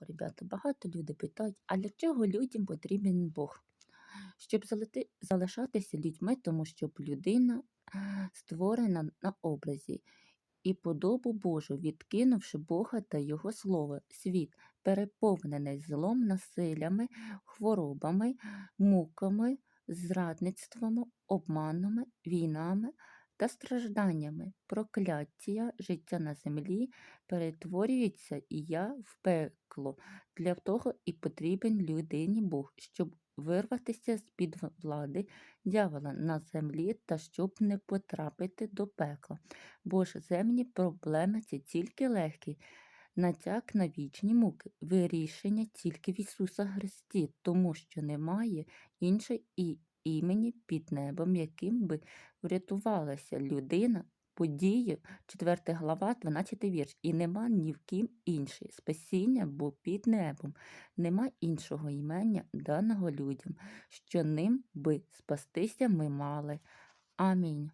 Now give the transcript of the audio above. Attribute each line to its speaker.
Speaker 1: так, ребята, багато людей питають, а для чого людям потрібен Бог? Щоб залишатися людьми, тому що людина створена на образі і подобу Божу, відкинувши Бога та Його Слово, світ переповнений злом, насиллями, хворобами, муками, зрадництвами, обманами, війнами та стражданнями. Прокляття життя на землі перетворюється і я в пекло. Для того і потрібен людині Бог, щоб вирватися з-під влади дьявола на землі та щоб не потрапити до пекла. Бо ж земні проблеми це тільки легкі. Натяк на вічні муки, вирішення тільки в Ісуса Христі, тому що немає іншої і імені під небом, яким би врятувалася людина події, 4 глава, 12 вірш. І нема ні в ким інший. Спасіння, бо під небом нема іншого імення даного людям, що ним би спастися ми мали. Амінь.